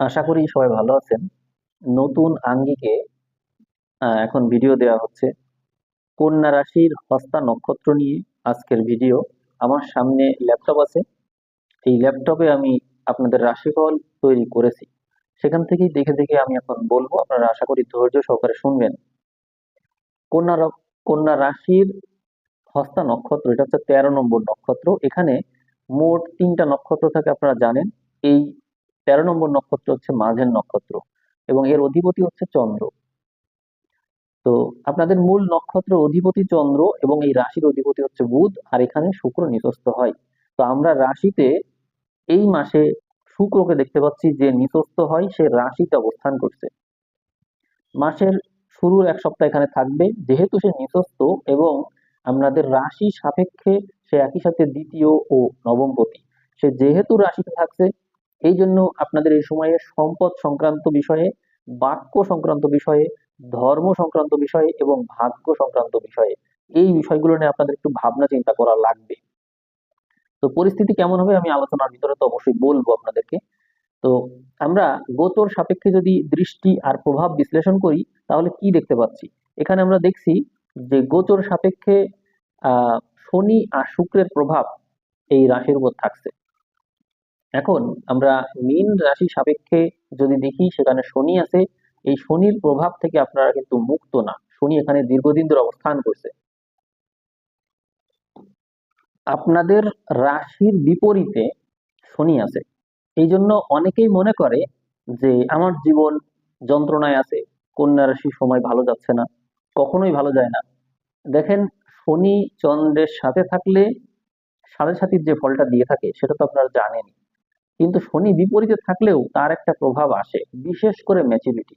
আশা করি সবাই ভালো আছেন। নতুন আঙ্গিকে এখন ভিডিও দেওয়া হচ্ছে। কন্যা রাশির হস্তা নক্ষত্র নিয়ে আজকের ভিডিও আমার সামনে ল্যাপটপ আছে। এই ল্যাপটপে আমি আপনাদের রাশিফল তৈরি করেছি। সেখান থেকেই দেখে দেখে আমি এখন বলব, আপনারা আশা করি ধৈর্য সহকারে শুনবেন। কন্যা কন্যা রাশির হস্তা নক্ষত্র, এটা হচ্ছে তেরো নম্বর নক্ষত্র। এখানে মোট তিনটা নক্ষত্র থাকে, আপনারা জানেন। এই তেরো নম্বর নক্ষত্র হচ্ছে মাঝের নক্ষত্র এবং এর অধিপতি হচ্ছে চন্দ্র। তো আপনাদের মূল নক্ষত্র অধিপতি চন্দ্র এবং এই রাশির অধিপতি হচ্ছে বুধ, আর এখানে শুক্র নিচস্থ হয়। তো আমরা রাশিতে এই মাসে শুক্রকে দেখতে পাচ্ছি যে নিচস্থ হয়, সে রাশিতে অবস্থান করছে। মাসের শুরুর এক সপ্তাহ এখানে থাকবে, যেহেতু সে নিচস্থ এবং আপনাদের রাশি সাপেক্ষে সে একই সাথে দ্বিতীয় ও নবমপতি সে যেহেতু রাশিতে থাকছে এই জন্য আপনাদের এই সময়ে সম্পদ সংক্রান্ত বিষয়ে, বাক্য সংক্রান্ত বিষয়ে, ধর্ম সংক্রান্ত বিষয়ে এবং ভাগ্য সংক্রান্ত বিষয়ে এই বিষয়গুলো নিয়ে আপনাদের একটু ভাবনা চিন্তা করা লাগবে। তো পরিস্থিতি কেমন হবে আমি আলোচনার ভিতরে তো অবশ্যই বলব আপনাদেরকে। তো আমরা গোচর সাপেক্ষে যদি দৃষ্টি আর প্রভাব বিশ্লেষণ করি, তাহলে কি দেখতে পাচ্ছি? এখানে আমরা দেখছি যে গোচর সাপেক্ষে শনি আর শুক্রের প্রভাব এই রাশির উপর থাকছে। এখন আমরা মীন রাশি সাপেক্ষে যদি দেখি, সেখানে শনি আছে। এই শনির প্রভাব থেকে আপনারা কিন্তু মুক্ত না। শনি এখানে দীর্ঘদিন ধরে অবস্থান করছে। আপনাদের রাশির বিপরীতে শনি আছে। এই জন্য অনেকেই মনে করে যে, আমার জীবন যন্ত্রণায় আছে, কন্যা রাশির সময় ভালো যাচ্ছে না, কখনোই ভালো যায় না। দেখেন, শনি চন্দ্রের সাথে থাকলে সাড়ে সাতির যে ফলটা দিয়ে থাকে, সেটা তো আপনারা জানেন কিন্তু শনি বিপরীতে থাকলেও তার একটা প্রভাব আসে, বিশেষ করে ম্যাচুরিটি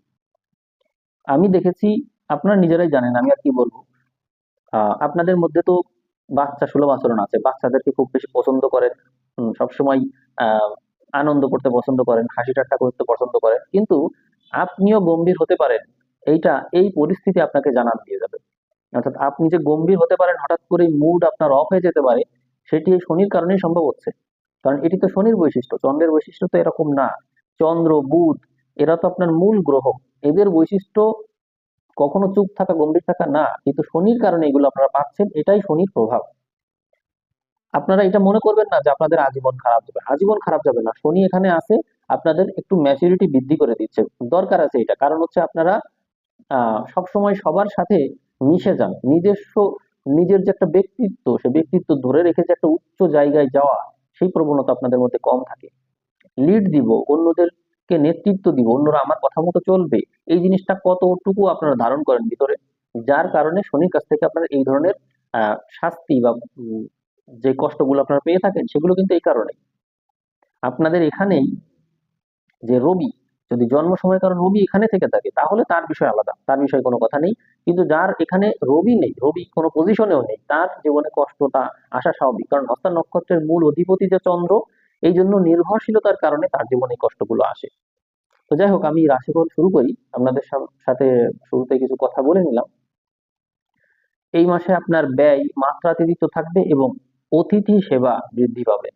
আমি দেখেছি, আপনারা নিজেরাই জানেন, আমি আর কি বলব। আপনাদের মধ্যে তো বাচ্চা, সুলভ আচরণ আছে। বাচ্চাদেরকে খুব বেশি পছন্দ করেন সবসময় আনন্দ করতে পছন্দ করেন, হাসি ঠাট্টা করতে পছন্দ করেন। কিন্তু আপনিও গম্ভীর হতে পারেন, এইটা, এই পরিস্থিতি আপনাকে জানান দিয়ে যাবে। অর্থাৎ আপনি যে গম্ভীর হতে পারেন, হঠাৎ করে মুড আপনার অফ হয়ে যেতে পারে, সেটি শনির কারণেই সম্ভব হচ্ছে। কারণ এটি তো শনির বৈশিষ্ট্য, চন্দ্রের বৈশিষ্ট্য তো এরকম না। চন্দ্র, বুধ, এরা তো আপনার মূল গ্রহ। এদের বৈশিষ্ট্য কখনো চুপ থাকা, গম্ভীর থাকা না। কিন্তু শনির কারণে এগুলো আপনারা পাচ্ছেন, এটাই শনির প্রভাব। আপনারা এটা মনে করবেন না যে আপনাদের আজীবন খারাপ যাবে। আজীবন খারাপ যাবে না। শনি এখানে আছে, আপনাদের একটু ম্যাচুরিটি বৃদ্ধি করে দিচ্ছে। দরকার আছে এটা। কারণ হচ্ছে আপনারা, আহ, সবসময় সবার সাথে মিশে যান। নিজস্ব, নিজের যে একটা ব্যক্তিত্ব, সে ব্যক্তিত্ব ধরে রেখে যে একটা উচ্চ জায়গায় যাওয়া সেই প্রবণতা আপনাদের মধ্যে কম থাকে। লিড দিব, অন্যদেরকে নেতৃত্ব দিব, অন্যরা আমার কথা মতো চলবে, এই জিনিসটা কতটুকু আপনারা ধারণ করেন ভিতরে? যার কারণে শনির কাছ থেকে আপনারা এই ধরনের শাস্তি বা যে কষ্টগুলো আপনারা পেয়ে থাকেন, সেগুলো কিন্তু এই কারণে আপনাদের এখানেই যে রবি যদি জন্ম সময় কারণ রবি এখানে থেকে থাকে, তাহলে তার বিষয় আলাদা, তার বিষয়ে কোনো কথা নেই। কিন্তু যার এখানে রবি নেই, রবি কোনো পজিশনেও নেই, তার জীবনে কষ্টটা আসা স্বাভাবিক। কারণ হস্তা নক্ষত্রের মূল অধিপতি যে চন্দ্র, এই জন্য নির্ভরশীলতার কারণে তার জীবনে কষ্টগুলো আসে। তো যাই হোক, আমি রাশিফল শুরু করি। আপনাদের সাথে শুরুতে কিছু কথা বলে নিলাম। এই মাসে আপনার ব্যয় মাত্রাতিরিক্ত থাকবে এবং অতিথি সেবা বৃদ্ধি পাবে।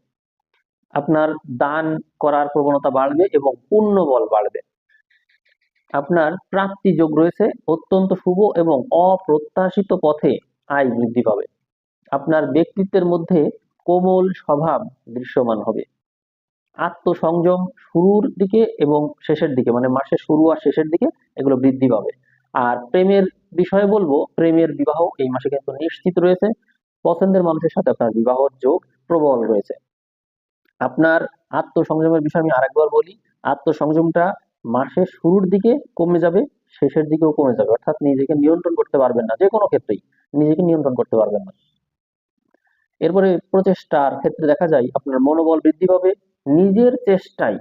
আপনার দান করার প্রবণতা বাড়বে এবং পুণ্য বল বাড়বে। আপনার প্রাপ্তি যোগ রয়েছে অত্যন্ত শুভ এবং অপ্রত্যাশিত পথে আয় বৃদ্ধি পাবে। আপনার ব্যক্তিত্বের মধ্যে কোমল স্বভাব দৃশ্যমান হবে। আত্মসংযম শুরুর দিকে এবং শেষের দিকে মানে মাসের শুরু আর শেষের দিকে এগুলো বৃদ্ধি পাবে। আর প্রেমের বিষয়ে বলব, প্রেমের বিবাহ এই মাসে কিন্তু নিশ্চিত রয়েছে। পছন্দের মানুষের সাথে আপনার বিবাহ যোগ প্রবল রয়েছে। আপনার আত্মসংযমের বিষয়ে আমি আরেকবার বলি, আত্মসংযমটা মাসের শুরুর দিকে কমে যাবে, শেষের দিকেও কমে যাবে। অর্থাৎ নিজেকে নিয়ন্ত্রণ করতে পারবেন না যে কোনো ক্ষেত্রেই। নিজেকে নিয়ন্ত্রণ করতে পারবেন না। এরপরে প্রচেষ্টার ক্ষেত্রে দেখা যায়, আপনার মনোবল বৃদ্ধি পাবে, নিজের চেষ্টায়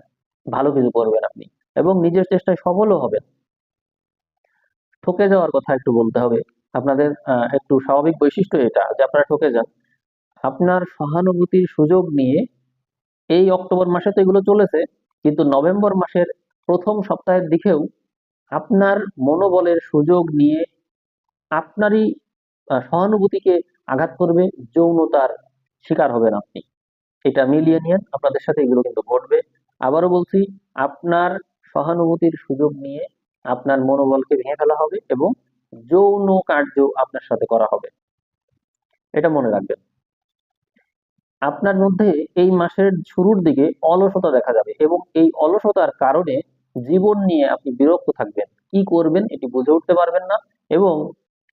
ভালো কিছু করবেন আপনি এবং নিজের চেষ্টায় সফলও হবেন। ঠকে যাওয়ার কথা একটু বলতে হবে। আপনাদের একটু স্বাভাবিক বৈশিষ্ট্য এটা যে আপনারা ঠকে যান। আপনার সহানুভূতির সুযোগ নিয়ে এই অক্টোবর মাসে তো এগুলো চলেছে, কিন্তু নভেম্বর মাসের প্রথম সপ্তাহের দিকেও আপনার মনোবলের সুযোগ নিয়ে আপনারই সহানুভূতিকে আঘাত করবে, যৌনতার শিকার হবেন আপনি। এটা মিলিয়ে নিয়ে আপনাদের সাথে এগুলো কিন্তু ঘটবে। আবারও বলছি, আপনার সহানুভূতির সুযোগ নিয়ে আপনার মনোবলকে ভেঙে ফেলা হবে এবং যৌন কার্য আপনার সাথে করা হবে। এটা মনে রাখবেন। আপনার মধ্যে এই মাসের শুরুর দিকে অলসতা দেখা যাবে এবং এই অলসতার কারণে জীবন নিয়ে আপনি বিরক্ত থাকবেন। কি করবেন এটি বুঝে উঠতে পারবেন না এবং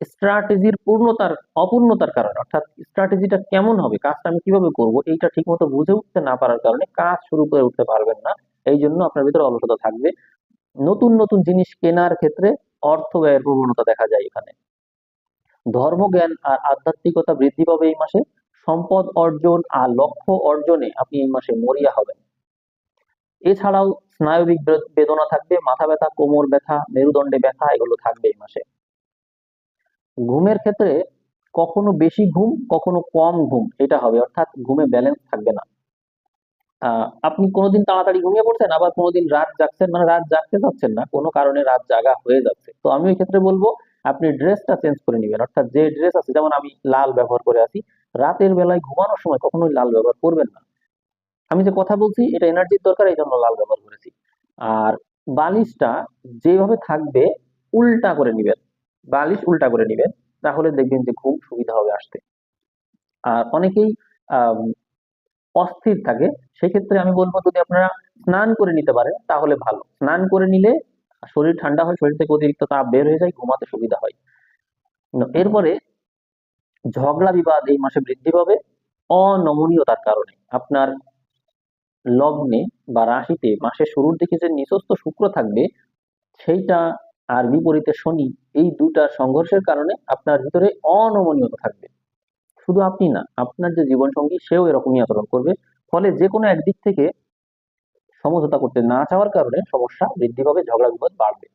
স্ট্র্যাটেজির পূর্ণতার, অপূর্ণতার কারণে, অর্থাৎ স্ট্র্যাটেজিটা কেমন হবে, কাজটা আমি কীভাবে করব, এইটা ঠিকমতো বুঝে উঠতে না পারার কারণে কাজ শুরু করে উঠতে পারবেন না। এই জন্য আপনার ভিতরে অলসতা থাকবে। নতুন নতুন জিনিস কেনার ক্ষেত্রে অর্থ ব্যয়ের প্রবণতা দেখা যায় এখানে। ধর্মজ্ঞান আর আধ্যাত্মিকতা বৃদ্ধি পাবে এই মাসে। সম্পদ অর্জন আর লক্ষ্য অর্জনে আপনি এই মাসে মরিয়া হবেন। এছাড়াও স্নায়বিক বেদনা থাকবে, মাথা ব্যথা, কোমর ব্যথা, মেরুদণ্ডে ব্যথা, এগুলো থাকবে এই মাসে। ঘুমের ক্ষেত্রে কখনো বেশি ঘুম, কখনো কম ঘুম, এটা হবে। অর্থাৎ ঘুমে ব্যালেন্স থাকবে না। আপনি কোনোদিন তাড়াতাড়ি ঘুমিয়ে পড়ছেন, আবার কোনোদিন রাত জাগছেন মানে রাত জাগতে চাচ্ছেন না, কোনো কারণে রাত জাগা হয়ে যাচ্ছে। তো আমি ওই ক্ষেত্রে বলব আপনি ড্রেসটা চেঞ্জ করে নেবেন। অর্থাৎ যে ড্রেস আছে, যেমন আমি লাল ব্যবহার করে আছি, রাতের বেলায় ঘুমানোর সময় কখনোই লাল ব্যবহার করবেন না। আমি যে কথা বলছি, এটা এনার্জির দরকার, এই জন্য লাল ব্যবহার করেছি। আর বালিশটা যেভাবে থাকবে, উল্টা করে নিবেন। বালিশ উল্টা করে নিবেন, তাহলে দেখবেন যে ঘুম সুবিধা হবে আসতে। আর অনেকেই অস্থির থাকে। সেক্ষেত্রে আমি বলব, যদি আপনারা স্নান করে নিতে পারেন, তাহলে ভালো। স্নান করে নিলে শরীর ঠান্ডা হয় শরীর থেকে অতিরিক্ত তাপ বের হয়ে যায় ঘুমাতে সুবিধা হয়। এরপরে ঝগড়া বিবাদ এই মাসে বৃদ্ধি পাবে অনমনীয়তার কারণে। আপনার লগ্নে বা রাশিতে মাসের শুরুর দিকে যে নিচস্থ শুক্র থাকবে সেইটা আর বিপরীতে শনি এই দুটা সংঘর্ষের কারণে আপনার ভিতরে অনমনীয়তা থাকবে। শুধু আপনি না আপনার যে জীবন সঙ্গী সেও এরকমই আচরণ করবে। ফলে যে কোনো একদিক থেকে সমঝোতা করতে না চাওয়ার কারণে সমস্যা বৃদ্ধি পাবে, ঝগড়া বিবাদ বাড়বে।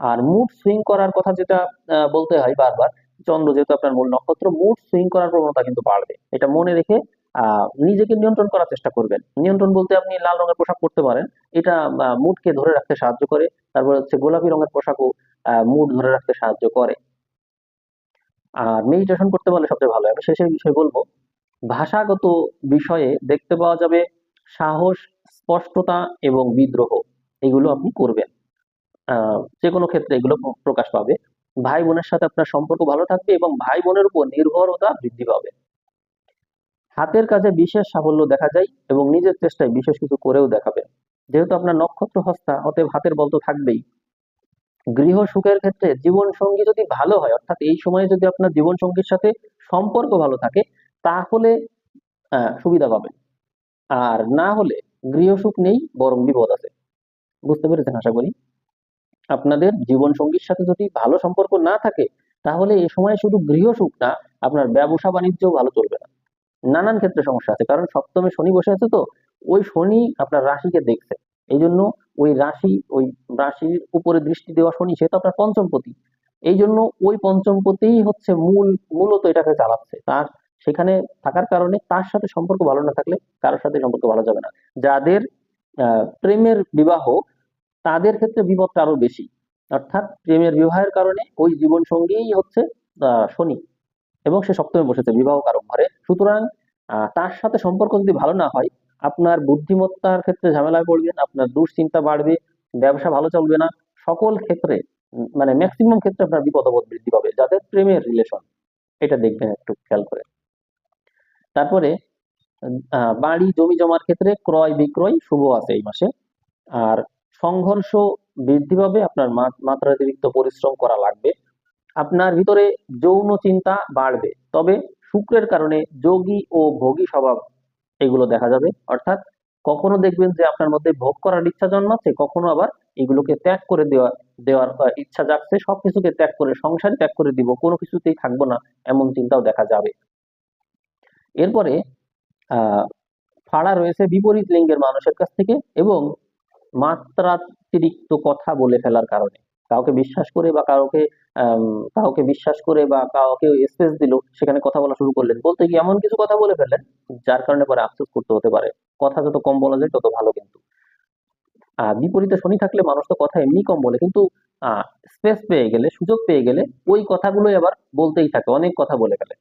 আর মুড সুইং করার কথা যেটা বলতে হয় বারবার, চন্দ্র যেহেতু আপনার মূল নক্ষত্র মুড সুইং করার প্রবণতা কিন্তু বাড়বে। এটা মনে রেখে নিজেকে নিয়ন্ত্রণ করার চেষ্টা করবেন। নিয়ন্ত্রণ বলতে আপনি লাল রঙের পোশাক পরতে পারেন। এটা মুডকে ধরে রাখতে সাহায্য করে। তারপর হচ্ছে গোলাপি রঙের পোশাকও মুড ধরে রাখতে সাহায্য করে। আর মেডিটেশন করতে পারলে সবচেয়ে ভালো। আমি শেষের বিষয় বলব, ভাষাগত বিষয়ে দেখতে পাওয়া যাবে সাহস, স্পষ্টতা এবং বিদ্রোহ, এগুলো আপনি করবেন। যে কোনো ক্ষেত্রে এগুলো প্রকাশ পাবে। ভাই বোনের সাথে আপনার সম্পর্ক ভালো থাকবে এবং ভাই বোনের উপর নির্ভরতা বৃদ্ধি পাবে। হাতের কাজে বিশেষ সাফল্য দেখা যায় এবং নিজের চেষ্টায় বিশেষ কিছু করেও দেখাবে যেহেতু আপনার নক্ষত্র হস্তা, অতএব হাতের বল তো থাকবেই। গৃহ সুখের ক্ষেত্রে জীবন সঙ্গী যদি ভালো হয়, অর্থাৎ এই সময়ে যদি আপনার জীবন সঙ্গীর সাথে সম্পর্ক ভালো থাকে, তাহলে সুবিধা পাবেন। আর না হলে গৃহ সুখ নেই, বরং বিপদ আছে। বুঝতে পেরেছেন আশা করি? আপনাদের জীবন সঙ্গীর সাথে যদি ভালো সম্পর্ক না থাকে, তাহলে এই সময় শুধু গৃহ সুখ না, আপনার ব্যবসা বাণিজ্য ভালো চলবে না। নানান ক্ষেত্রে সমস্যা আছে, কারণ সপ্তমে শনি বসে আছে তো, ওই শনি আপনার রাশিকে দেখছে। এই জন্য ওই রাশি, ওই রাশির উপরে দৃষ্টি দেওয়া শনি, সে তো আপনার পঞ্চমপতি এই জন্য ওই পঞ্চমপতিই হচ্ছে মূল, মূলত এটাকে চালাচ্ছে। তার সেখানে থাকার কারণে তার সাথে সম্পর্ক ভালো না থাকলে কারোর সাথে সম্পর্ক ভালো যাবে না। যাদের প্রেমের বিবাহ, তাদের ক্ষেত্রে বিপদটা আরও বেশি। অর্থাৎ প্রেমের বিবাহের কারণে ওই জীবন সঙ্গীই হচ্ছে শনি এবং সে সপ্তমে বসেছে, বিবাহ কারক ঘরে সুতরাং তার সাথে সম্পর্ক যদি ভালো না হয়, আপনার বুদ্ধিমত্তার ক্ষেত্রে ঝামেলায় পড়বেন, আপনার দুশ্চিন্তা বাড়বে, ব্যবসা ভালো চলবে না, সকল ক্ষেত্রে মানে ম্যাক্সিমাম ক্ষেত্রে আপনার বিপদ বৃদ্ধি পাবে, যাদের প্রেমের রিলেশন এটা দেখবেন একটু খেয়াল করে। তারপরে বাড়ি জমি জমার ক্ষেত্রে ক্রয় বিক্রয় শুভ আছে এই মাসে। আর সংঘর্ষ বৃদ্ধি পাবে, আপনার মাত্রাতিরিক্ত পরিশ্রম করা লাগবে। আপনার ভিতরে যৌন চিন্তা বাড়বে। তবে শুক্রের কারণে যোগী ও ভোগী স্বভাব এগুলো দেখা যাবে। অর্থাৎ কখনো দেখবেন যে আপনার মধ্যে ভোগ করার ইচ্ছা জন্মাচ্ছে, কখনো আবার এগুলোকে ত্যাগ করে দেওয়া, দেওয়ার ইচ্ছা জাগছে, সবকিছুকে ত্যাগ করে, সংসার ত্যাগ করে দিব, কোনো কিছুতেই থাকব না, এমন চিন্তাও দেখা যাবে। এরপরে ফাড়া রয়েছে বিপরীত লিঙ্গের মানুষের কাছ থেকে এবং মাত্রাতিরিক্ত কথা বলে ফেলার কারণে। কাউকে বিশ্বাস করে বা কাউকে কাউকে বিশ্বাস করে বা কাউকে স্পেস দিল, সেখানে কথা বলা শুরু করলেন। বলতে গিয়ে এমন কিছু কথা বলে ফেললেন, যার কারণে পরে আফসোস করতে হতে পারে। কথা যত কম বলা যায় তত ভালো কিন্তু। আহ বিপরীতে শনি থাকলে মানুষ তো কথা এমনি কম বলে, কিন্তু আহ স্পেস পেয়ে গেলে, সুযোগ পেয়ে গেলে ওই কথাগুলোই আবার বলতেই থাকে, অনেক কথা বলে ফেলে।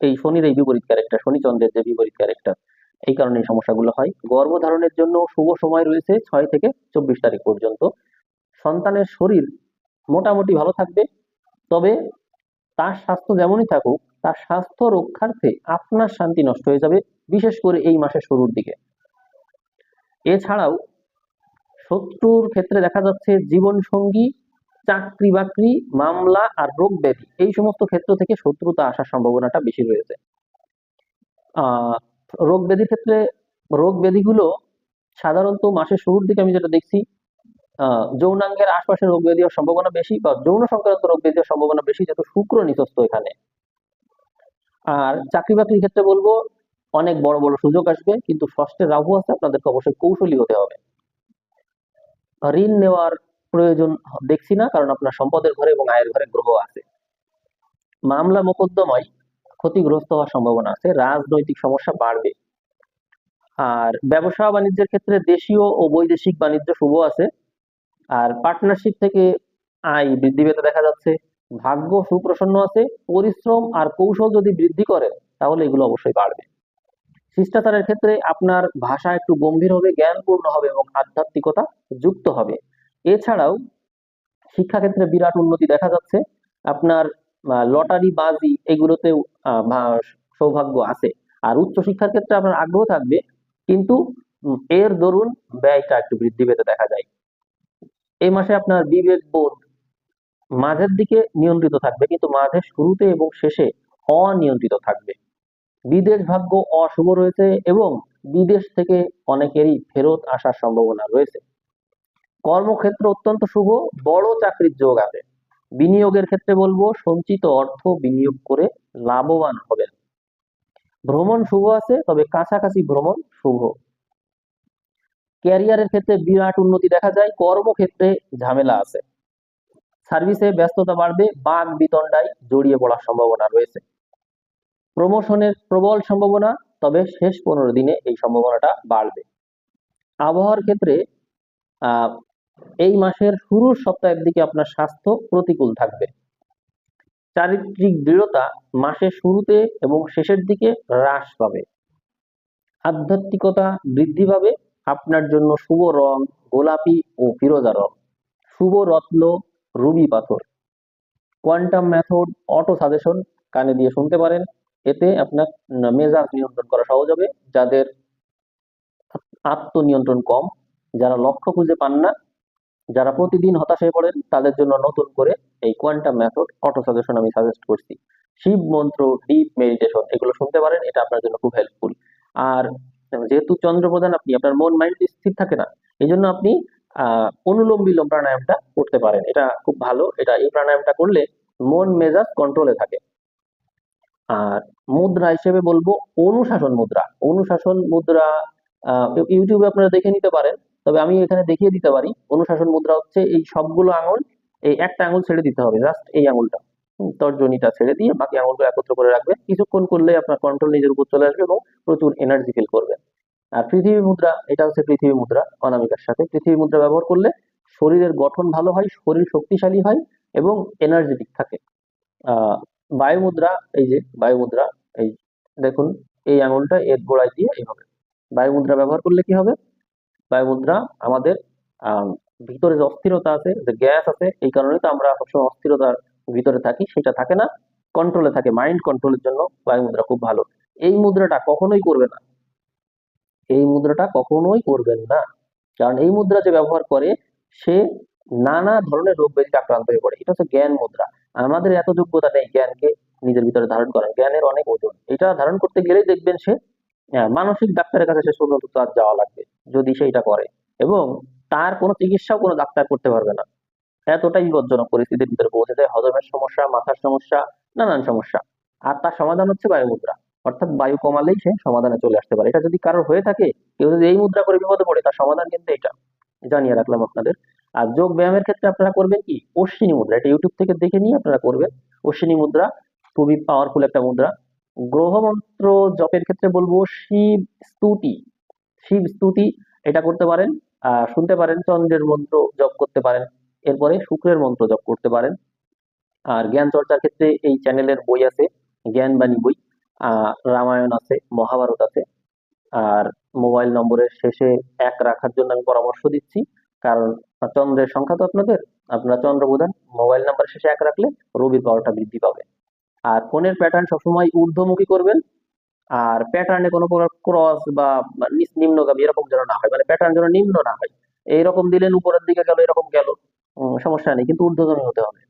এই শনির এই বিপরীত ক্যারেক্টার শনি চন্দ্রের যে বিপরীত ক্যারেক্টার এই কারণে এই সমস্যাগুলো হয়। গর্ভধারণের জন্য শুভ সময় রয়েছে ছয় থেকে চব্বিশ তারিখ পর্যন্ত। সন্তানের শরীর মোটামুটি ভালো থাকবে, তবে তার স্বাস্থ্য যেমনই থাকুক, তার স্বাস্থ্য রক্ষার্থে আপনার শান্তি নষ্ট হয়ে যাবে, বিশেষ করে এই মাসের শুরুর দিকে। এছাড়াও শত্রুর ক্ষেত্রে দেখা যাচ্ছে জীবন সঙ্গী চাকরি বাকরি, মামলা আর রোগ ব্যাধি, এই সমস্ত ক্ষেত্র থেকে শত্রুতা আসার সম্ভাবনাটা বেশি রয়েছে। আহ রোগ ব্যাধির ক্ষেত্রে, রোগ ব্যাধিগুলো সাধারণত মাসের শুরুর দিকে আমি যেটা দেখছি যৌনাঙ্গের আশপাশে রোগ ব্যাধি হওয়ার সম্ভাবনা বেশি বা যৌন সংক্রান্ত রোগ ব্যাধি হওয়ার সম্ভাবনা বেশি, যেহেতু শুক্র নিচস্ত এখানে। আর চাকরি বাকরির ক্ষেত্রে বলব, অনেক বড় বড় সুযোগ আসবে, কিন্তু ষষ্ঠে রাহু আছে, আপনাদেরকে অবশ্যই কৌশলী হতে হবে। ঋণ নেওয়ার প্রয়োজন দেখছি না, কারণ আপনার সম্পদের ঘরে এবং আয়ের ঘরে গ্রহ আছে। মামলা মোকদ্দমায় ক্ষতিগ্রস্ত হওয়ার সম্ভাবনা আছে, রাজনৈতিক সমস্যা বাড়বে। আর ব্যবসা বাণিজ্যের ক্ষেত্রে দেশীয় ও বৈদেশিক বাণিজ্য শুভ আছে। আর পার্টনারশিপ থেকে আয় বৃদ্ধি পেতে দেখা যাচ্ছে, ভাগ্য সুপ্রসন্ন আছে, পরিশ্রম আর কৌশল যদি বৃদ্ধি করেন তাহলে এগুলো অবশ্যই বাড়বে। শিষ্টাচারের ক্ষেত্রে আপনার ভাষা একটু গম্ভীর হবে, জ্ঞানপূর্ণ হবে এবং আধ্যাত্মিকতা যুক্ত হবে। এছাড়াও শিক্ষাক্ষেত্রে বিরাট উন্নতি দেখা যাচ্ছে। আপনার লটারি, বাজি এগুলোতেও সৌভাগ্য আছে। আর উচ্চশিক্ষার ক্ষেত্রে আপনার আগ্রহ থাকবে, কিন্তু এর দরুন ব্যয়টা একটু বৃদ্ধি পেতে দেখা যায়। এই মাসে আপনার বিবেক বোধ মাঝের দিকে নিয়ন্ত্রিত থাকবে, কিন্তু মাঝের শুরুতে এবং শেষে অনিয়ন্ত্রিত থাকবে। বিদেশ ভাগ্য অশুভ রয়েছে এবং বিদেশ থেকে অনেকেরই ফেরত আসার সম্ভাবনা রয়েছে। কর্মক্ষেত্র অত্যন্ত শুভ, বড় চাকরির যোগ আছে। বিনিয়োগের ক্ষেত্রে বলব, সঞ্চিত অর্থ বিনিয়োগ করে লাভবান হবেন। ভ্রমণ শুভ আছে, তবে কাছাকাছি ভ্রমণ শুভ। ক্যারিয়ারের ক্ষেত্রে বিরাট উন্নতি দেখা যায়, কর্মক্ষেত্রে ঝামেলা আছে। সার্ভিসে ব্যস্ততা বাড়বে বাঘ বিতণ্ডায় জড়িয়ে পড়ার সম্ভাবনা রয়েছে। প্রমোশনের প্রবল সম্ভাবনা, তবে শেষ পনেরো দিনে এই সম্ভাবনাটা বাড়বে। আবহাওয়ার ক্ষেত্রে এই মাসের শুরুর সপ্তাহের দিকে আপনার স্বাস্থ্য প্রতিকূল থাকবে। চারিত্রিক দৃঢ়তা মাসের শুরুতে এবং শেষের দিকে হ্রাস পাবে। আধ্যাত্মিকতা বৃদ্ধি পাবে, আপনার জন্য শুভ রং, গোলাপি ও ফিরোজা রং, শুভ রত্ন, রুবি পাথর। কোয়ান্টাম মেথড, অটো সাজেশন কানে দিয়ে শুনতে পারেন। এতে আপনার মেজাজ নিয়ন্ত্রণ করা সহজ হবে, যাদের আত্মনিয়ন্ত্রণ কম, যারা লক্ষ্য খুঁজে পান না যারা প্রতিদিন হতাশ হয়ে পড়েন, তাদের জন্য নতুন করে এই কোয়ান্টাম মেথড অটো সাজেশন আমি সাজেস্ট করছি। শিব মন্ত্র ডিপ মেডিটেশন এগুলো শুনতে পারেন, এটা আপনার জন্য খুব হেল্পফুল আর যেহেতু চন্দ্র প্রধান আপনি আপনার মন মাইন্ড স্থির থাকে না এই জন্য আপনি অনুলোম বিলোম প্রাণায়ামটা করতে পারেন। এটা খুব ভালো। এটা এই প্রাণায়ামটা করলে মন মেজাজ কন্ট্রোলে থাকে। আর মুদ্রা হিসেবে বলব, অনুশাসন মুদ্রা। অনুশাসন মুদ্রা ইউটিউবে আপনারা দেখে নিতে পারেন। তবে আমি এখানে দেখিয়ে দিতে পারি, অনুশাসন মুদ্রা হচ্ছে এই সবগুলো আঙুল, এই একটা আঙুল ছেড়ে দিতে হবে জাস্ট এই আঙুলটা। তর্জনীটা ছেড়ে দিয়ে বাকি আঙুলগুলো একত্র করে রাখবেন। কিছুক্ষণ করলে আপনার কন্ট্রোল নিজের উপর চলে আসবে এবং প্রচুর এনার্জি ফিল করবেন। আর পৃথিবী মুদ্রা, এটা হচ্ছে পৃথিবী মুদ্রা, অনামিকার সাথে। পৃথিবী মুদ্রা ব্যবহার করলে শরীরের গঠন ভালো হয়, শরীর শক্তিশালী হয় এবং এনার্জেটিক থাকে। আহ বায়ু মুদ্রা এই যে বায়ু মুদ্রা এই দেখুন, এই আঙুলটা এর গোড়ায় দিয়ে এইভাবে। বায়ু মুদ্রা ব্যবহার করলে কি হবে? বায়ু মুদ্রা আমাদের ভিতরে যে অস্থিরতা আছে, যে গ্যাস আছে, এই কারণে তো আমরা সবসময় অস্থিরতার ভিতরে থাকি, সেটা থাকে না। কন্ট্রোলে থাকে মাইন্ড কন্ট্রোলের জন্য বায়ু মুদ্রা খুব ভালো। এই মুদ্রাটা কখনোই করবে না। এই মুদ্রাটা কখনোই করবেন না। কারণ এই মুদ্রা যে ব্যবহার করে, সে নানা ধরনের রোগ ব্যাধিতে আক্রান্ত হয়ে পড়ে। এটা হচ্ছে জ্ঞান মুদ্রা। আমাদের এত যোগ্যতা নেই জ্ঞানকে নিজের ভিতরে ধারণ করার। জ্ঞানের অনেক ওজন। এটা ধারণ করতে গেলেই দেখবেন সে আহ, মানসিক ডাক্তারের কাছে শেষ পর্যন্ত তার যাওয়া লাগবে যদি সে এটা করে। এবং তার কোনো চিকিৎসাও কোনো ডাক্তার করতে পারবে না। এতটাই বিপজ্জনক পরিস্থিতির ভিতরে পৌঁছে যায়। হজমের সমস্যা মাথার সমস্যা নানান সমস্যা। আর তার সমাধান হচ্ছে বায়ু মুদ্রা অর্থাৎ বায়ু কমালেই সে সমাধানে চলে আসতে পারে। এটা যদি কারোর হয়ে থাকে কেউ যদি এই মুদ্রা করে বিপদে পড়ে তার সমাধান কিন্তু এটা। জানিয়ে রাখলাম আপনাদের। আর যোগ ব্যায়ামের ক্ষেত্রে আপনারা করবেন কি? অশ্বিনী মুদ্রা। এটা ইউটিউব থেকে দেখে নিয়ে আপনারা করবেন। অশ্বিনী মুদ্রা খুবই পাওয়ারফুল একটা মুদ্রা। গ্রহ মন্ত্র জপের ক্ষেত্রে বলব শিব স্তুতি। শিব স্তুতি এটা করতে পারেন শুনতে পারেন, চন্দ্রের মন্ত্র জপ করতে পারেন, এরপরে শুক্রের মন্ত্র জপ করতে পারেন। আর জ্ঞান চর্চার ক্ষেত্রে এই চ্যানেলের বই আছে, জ্ঞানবাণী বই রামায়ণ আছে, মহাভারত আছে। আর মোবাইল নম্বরের শেষে এক রাখার জন্য আমি পরামর্শ দিচ্ছি, কারণ চন্দ্রের সংখ্যা তো আপনাদের, আপনারা চন্দ্র প্রধান মোবাইল নাম্বার শেষে এক রাখলে রবির পাওয়ারটা বৃদ্ধি পাবে। আর ফোনের প্যাটার্ন সবসময় ঊর্ধ্বমুখী করবেন। আর প্যাটার্নে কোনো প্রকার ক্রস বা নিম্নগামী এরকম যেন না হয় মানে প্যাটার্ন যেন নিম্ন না হয়। এইরকম দিলেন, উপরের দিকে গেল, এরকম গেল সমস্যা নেই, কিন্তু ঊর্ধ্বগামী হতে হবে।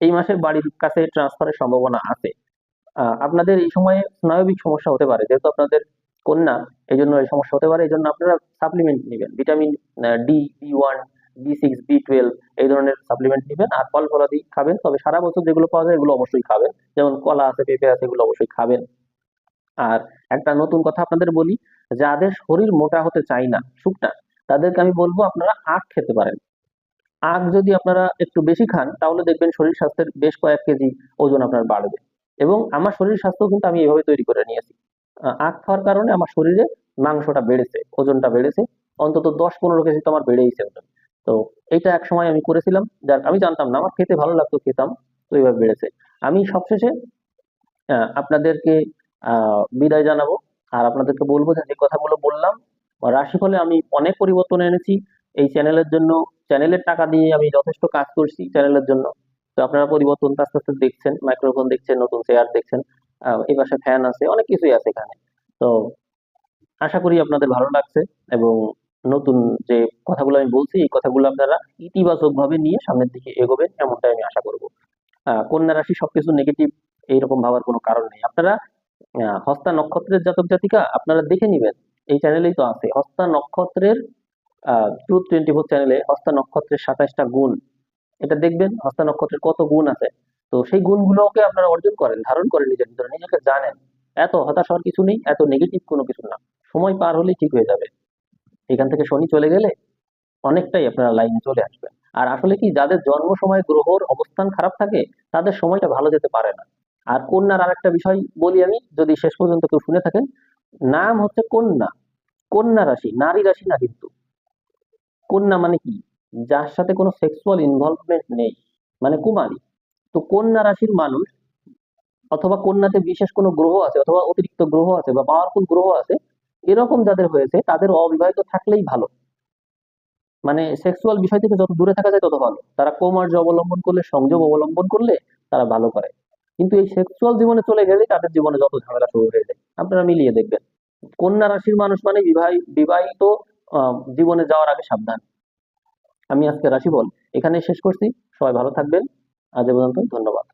এই মাসের বাড়ির কাছে ট্রান্সফারের সম্ভাবনা আছে। আপনাদের এই সময়ে স্নায়বিক সমস্যা হতে পারে, যেহেতু আপনাদের কন্যা এই জন্য এই সমস্যা হতে পারে এই জন্য আপনারা সাপ্লিমেন্ট নেবেন। Vitamin D B one B six B twelve এই ধরনের সাপ্লিমেন্ট নেবেন আর ফল ফলাদি খাবেন। তবে সারা বছর যেগুলো পাওয়া যায় এগুলো অবশ্যই খাবেন। যেমন কলা আছে, পেঁপে আছে, এগুলো অবশ্যই খাবেন। আর একটা নতুন কথা আপনাদের বলি, যাদের শরীর মোটা হতে চাই না শুকনা তাদেরকে আমি বলব আপনারা আখ খেতে পারেন। আখ যদি আপনারা একটু বেশি খান, তাহলে দেখবেন শরীর স্বাস্থ্যের বেশ কয়েক কেজি ওজন আপনার বাড়বে। এবং আমার শরীর স্বাস্থ্য কিন্তু আমি এভাবে তৈরি করে নিয়েছি। আখ খাওয়ার কারণে আমার শরীরে মাংসটা বেড়েছে, ওজনটা বেড়েছে। অন্তত দশ পনেরো কেজি তো আমার বেড়েইছে ওজন। তো এটা এক সময় আমি করেছিলাম। যার আমি জানতাম না, আমার খেতে ভালো লাগতো, খেতাম, তো এইভাবে বেড়েছে। আমি সবশেষে আপনাদেরকে বিদায় জানাব। আর আপনাদেরকে বলব যে কথাগুলো বললাম, রাশিফলে আমি অনেক পরিবর্তন এনেছি। এই চ্যানেলের জন্য, চ্যানেলের টাকা দিয়ে আমি যথেষ্ট কাজ করছি চ্যানেলের জন্য। তো আপনারা পরিবর্তন আস্তে আস্তে দেখছেন মাইক্রোফোন দেখছেন, নতুন চেয়ার দেখছেন এই পাশে ফ্যান আছে, অনেক কিছুই আছে এখানে। তো আশা করি আপনাদের ভালো লাগছে এবং নতুন যে কথাগুলো আমি বলছি, এই কথাগুলো আপনারা ইতিবাচক ভাবে নিয়ে সামনের দিকে এগোবেন, এমনটাই আমি আশা করব। কন্যা রাশি সবকিছু নেগেটিভ এইরকম ভাবার কোনো কারণ নেই। আপনারা হস্তা নক্ষত্রের জাতক জাতিকা আপনারা দেখে নিবেন, এই চ্যানেলেই তো আছে। হস্তা নক্ষত্রের ট্রুথ টোয়েন্টি ফোর চ্যানেলে হস্তা নক্ষত্রের সাতাশটা গুণ, এটা দেখবেন, হস্তা নক্ষত্রের কত গুণ আছে। তো সেই গুণগুলোকে আপনারা অর্জন করেন, ধারণ করেন নিজের ভিতরে, নিজেকে জানেন। এত হতাশ হওয়ার কিছু নেই, এত নেগেটিভ কোনো কিছু না। সময় পার হলেই ঠিক হয়ে যাবে। এখান থেকে শনি চলে গেলে অনেকটাই আপনারা লাইনে চলে আসবেন। আর আসলে কি, যাদের জন্ম সময় গ্রহর অবস্থান খারাপ থাকে, তাদের সময়টা ভালো যেতে পারে না। আর কন্যার আর একটা বিষয় বলি আমি, যদি শেষ পর্যন্ত কেউ শুনে থাকেন, নাম হচ্ছে কন্যা। কন্যা রাশি, নারী রাশি না কিন্তু। কন্যা মানে কি? যার সাথে কোনো সেক্সুয়াল ইনভলভমেন্ট নেই মানে কুমারী। তো কন্যা রাশির মানুষ, অথবা কন্যাতে বিশেষ কোনো গ্রহ আছে, অথবা অতিরিক্ত গ্রহ আছে বা পাওয়ারফুল গ্রহ আছে এরকম যাদের হয়েছে, তাদের অবিবাহিত থাকলেই ভালো। মানে সেক্সুয়াল বিষয় থেকে যত দূরে থাকা যায় তত ভালো। তারা কৌমার্য অবলম্বন করলে, সংযোগ অবলম্বন করলে তারা ভালো করে। কিন্তু এই সেক্সুয়াল জীবনে চলে গেলেই তাদের জীবনে যত ঝামেলা শুরু হয়ে যায়, আপনারা মিলিয়ে দেখবেন। কন্যা রাশির মানুষ মানে বিবাহ, বিবাহিত জীবনে যাওয়ার আগে সাবধান। আমি আজকে রাশি বল এখানে শেষ করছি। সবাই ভালো থাকবেন। আজ পর্যন্ত ধন্যবাদ।